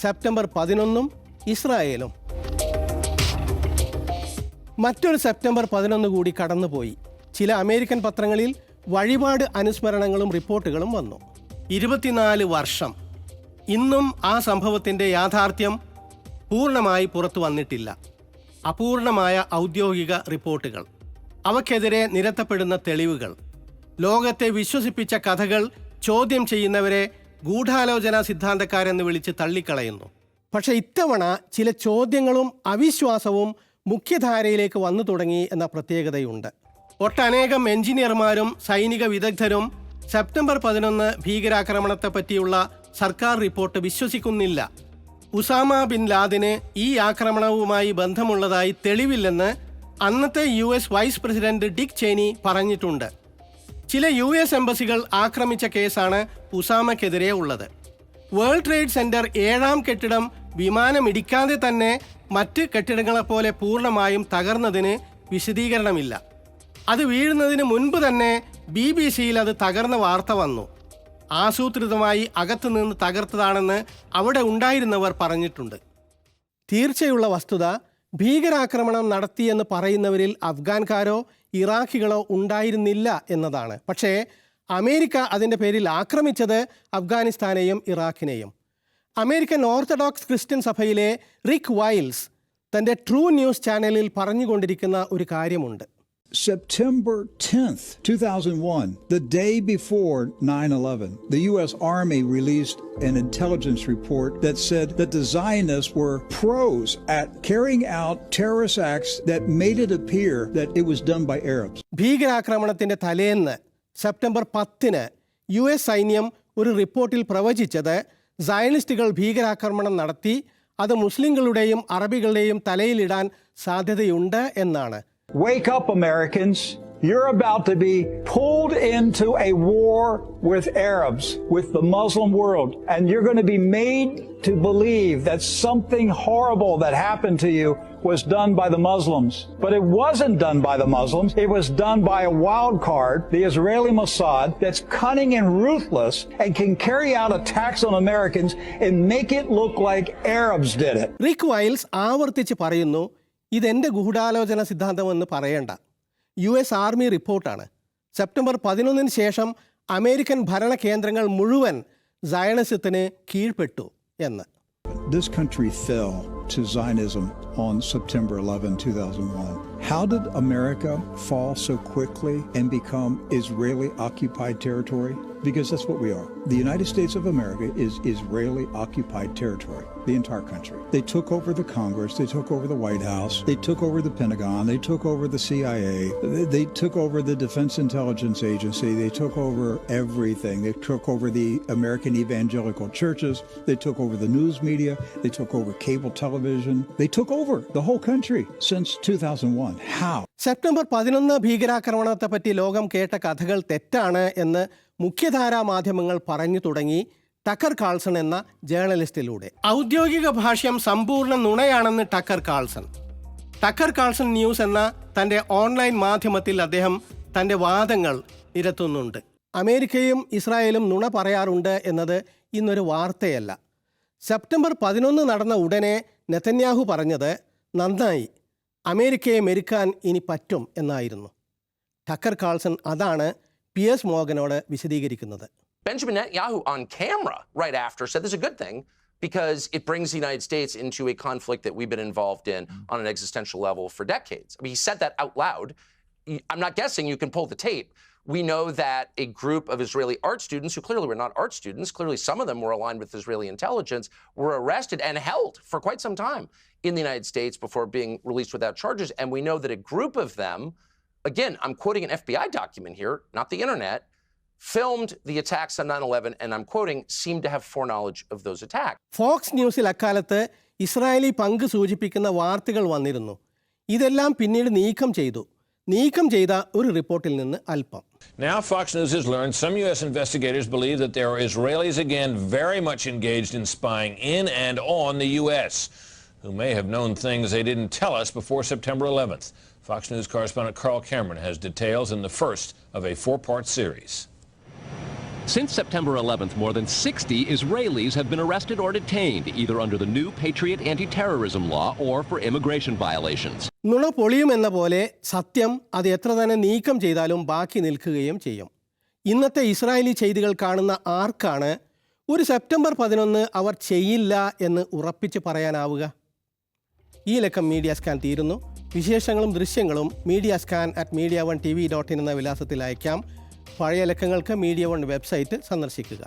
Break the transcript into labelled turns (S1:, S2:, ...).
S1: September പതിനൊന്നും ഇസ്രായേലും. മറ്റൊരു സെപ്റ്റംബർ പതിനൊന്ന് കൂടി കടന്നുപോയി. ചില അമേരിക്കൻ പത്രങ്ങളിൽ വഴിപാട് അനുസ്മരണങ്ങളും റിപ്പോർട്ടുകളും വന്നു. ഇരുപത്തിനാല് വർഷം. ഇന്നും ആ സംഭവത്തിന്റെ യാഥാർത്ഥ്യം പൂർണമായി പുറത്തു വന്നിട്ടില്ല. അപൂർണമായ ഔദ്യോഗിക റിപ്പോർട്ടുകൾ. അവക്കെതിരെ നിരത്തപ്പെടുന്ന തെളിവുകൾ. ലോകത്തെ വിശ്വസിപ്പിച്ച കഥകൾ ചോദ്യം ചെയ്യുന്നവരെ ഗൂഢാലോചന സിദ്ധാന്തക്കാരെന്ന് വിളിച്ച് തള്ളിക്കളയുന്നു. പക്ഷേ ഇത്തവണ ചില ചോദ്യങ്ങളും അവിശ്വാസവും മുഖ്യധാരയിലേക്ക് വന്നു തുടങ്ങി എന്ന പ്രത്യേകതയുണ്ട്. ഒട്ടനേകം എഞ്ചിനീയർമാരും സൈനിക വിദഗ്ധരും സെപ്റ്റംബർ പതിനൊന്ന് ഭീകരാക്രമണത്തെ പറ്റിയുള്ള സർക്കാർ റിപ്പോർട്ട് വിശ്വസിക്കുന്നില്ല. ഉസാമ ബിൻ ലാദിന് ഈ ആക്രമണവുമായി ബന്ധമുള്ളതായി തെളിവില്ലെന്ന് അന്നത്തെ U S vice president Dick Cheney പറഞ്ഞിട്ടുണ്ട്. ചില യു എസ് എംബസികൾ ആക്രമിച്ച കേസാണ് ഉസാമയ്ക്കെതിരെ ഉള്ളത്. വേൾഡ് ട്രേഡ് സെന്റർ ഏഴാം കെട്ടിടം വിമാനം ഇടിക്കാതെ തന്നെ മറ്റ് കെട്ടിടങ്ങളെപ്പോലെ പൂർണമായും തകർന്നതിന് വിശദീകരണമില്ല. അത് വീഴുന്നതിന് മുൻപ് തന്നെ ബി ബി സിയിൽ അത് തകർന്ന വാർത്ത വന്നു. ആസൂത്രിതമായി അകത്തുനിന്ന് തകർത്തതാണെന്ന് അവിടെ ഉണ്ടായിരുന്നവർ പറഞ്ഞിട്ടുണ്ട്. തീർച്ചയുള്ള വസ്തുത ഭീകരാക്രമണം നടത്തിയെന്ന് പറയുന്നവരിൽ അഫ്ഗാൻകാരോ ഇറാഖികളോ ഉണ്ടായിരുന്നില്ല എന്നതാണ്. പക്ഷേ അമേരിക്ക അതിന്റെ പേരിൽ ആക്രമിച്ചത് അഫ്ഗാനിസ്ഥാനെയും ഇറാഖിനെയും. അമേരിക്കൻ ഓർത്തഡോക്സ് ക്രിസ്ത്യൻ സഭയിലെ റിക് വൈൽസ് തന്റെ ട്രൂ ന്യൂസ് ചാനലിൽ പറഞ്ഞുകൊണ്ടിരിക്കുന്ന ഒരു കാര്യമുണ്ട്.
S2: September 10th, 2001, the day before 9 11, the U.S. Army released an intelligence report that said that the Zionists were pros at carrying out terrorist acts that made it appear that it was done by Arabs.
S1: ഭീകരാക്രമണത്തിന്റെ തലേന്ന് September പത്തിന് U S സൈന്യം ഒരു റിപ്പോർട്ടിൽ പ്രവചിച്ചത് സയനിസ്റ്റുകൾ ഭീകരാക്രമണം നടത്തി അത് മുസ്ലിങ്ങളുടെയും അറബികളുടെയും തലയിലിടാൻ സാധ്യതയുണ്ട് എന്നാണ്
S2: Wake up, Americans. You're about to be pulled into a war with Arabs, with the Muslim world, and you're going to be made to believe that something horrible that happened to you was done by the Muslims. But it wasn't done by the Muslims. It was done by a wild card, the Israeli Mossad, that's cunning and ruthless and can carry out attacks on Americans and make it look like Arabs did it.
S1: Rick Wiles ആവർത്തിച്ച് പറയുന്നു ഇതെന്റെ ഗൂഢാലോചന സിദ്ധാന്തമെന്ന് പറയേണ്ട. U S army റിപ്പോർട്ടാണ്. September പതിനൊന്നിന് ശേഷം American ഭരണ കേന്ദ്രങ്ങൾ മുഴുവൻ സയണസത്തിന് കീഴ്പ്പെട്ടു എന്ന്.
S2: This country fell to Zionism on September 11, 2001. How did America fall so quickly and become Israeli occupied territory? Because that's what we are. The United States of America is Israeli occupied territory, the entire country. They took over the Congress, they took over the White House, they took over the Pentagon, they took over the CIA, they, they took over the Defense Intelligence Agency, they took over everything. They took over the American evangelical churches, they took over the news media, they took over cable television, they took over the whole country since 2001. How?
S1: September പതിനൊന്ന് ഭീകരാക്രമണത്തെപ്പറ്റി ലോകം കേട്ട കഥകൾ തെറ്റാണ് എന്ന് മുഖ്യധാരാ മാധ്യമങ്ങൾ പറഞ്ഞു തുടങ്ങി ടക്കർ കാൾസൺ എന്ന ജേർണലിസ്റ്റിലൂടെ ഔദ്യോഗിക ഭാഷ്യം സമ്പൂർണ നുണയാണെന്ന് Tucker Carlson Tucker Carlson news എന്ന തന്റെ ഓൺലൈൻ മാധ്യമത്തിൽ അദ്ദേഹം തന്റെ വാദങ്ങൾ നിരത്തുന്നുണ്ട് അമേരിക്കയും ഇസ്രായേലും നുണ പറയാറുണ്ട് എന്നത് ഇന്നൊരു വാർത്തയല്ല സെപ്റ്റംബർ പതിനൊന്ന് നടന്ന ഉടനെ നെതന്യാഹു പറഞ്ഞത് നന്നായി അമേരിക്കയെ മെരുക്കാൻ ഇനി പറ്റും എന്നായിരുന്നു ടക്കർ കാൾസൺ അതാണ് പി എസ് മോഹനോട് വിശദീകരിക്കുന്നത്
S3: Benjamin Netanyahu on camera right after said this is a good thing because it brings the United States into a conflict that we've been involved in on an existential level for decades. I mean, he said that out loud. Y- I'm not guessing you can pull the tape. We know that a group of Israeli art students, who clearly were not art students, clearly some of them were aligned with Israeli intelligence, were arrested and held for quite some time in the United States before being released without charges. And we know that a group of them, again, I'm quoting an FBI document here, not the internet, filmed the attacks on 9 11, and I'm quoting, seemed to have foreknowledge of those attacks.
S1: Fox ന്യൂസിൽ അക്കാലത്ത് Israeli പങ്ക് സൂചിപ്പിക്കുന്ന വാർത്തകൾ വന്നിരുന്നു ഇതെല്ലാം പിന്നീട് നീക്കം ചെയ്തു നീക്കം ചെയ്ത ഒരു റിപ്പോർട്ടിൽ നിന്ന് അല്പം
S4: Now, Fox News has learned some U.S. investigators believe that there are Israelis again very much engaged in spying in and on the U.S., who may have known things they didn't tell us before September 11th. Fox News correspondent Carl Cameron has details in the first of a four part series.
S5: Since September 11th, more than 60 Israelis have been arrested or detained, either under the new Patriot anti terrorism law or for immigration violations.
S1: നുണ പൊളിയുമെന്ന പോലെ സത്യം അത് എത്ര തന്നെ നീക്കം ചെയ്താലും ബാക്കി നിൽക്കുകയും ചെയ്യും. ഇന്നത്തെ ഇസ്രായേലി ചെയ്തികൾ കാണുന്ന ആർക്കാണ് ഒരു സെപ്റ്റംബർ പതിനൊന്ന് അവർ ചെയ്യില്ല എന്ന് ഉറപ്പിച്ച് പറയാനാവുക? ഈ ലക്കം മീഡിയ സ്കാൻ തീരുന്നു. വിശേഷങ്ങളും ദൃശ്യങ്ങളും media scan at media one TV dot in in എന്ന വിലാസത്തിൽ അയക്കാം. പഴയ ലക്കങ്ങൾക്ക് മീഡിയ വൺ വെബ്സൈറ്റ് സന്ദർശിക്കുക.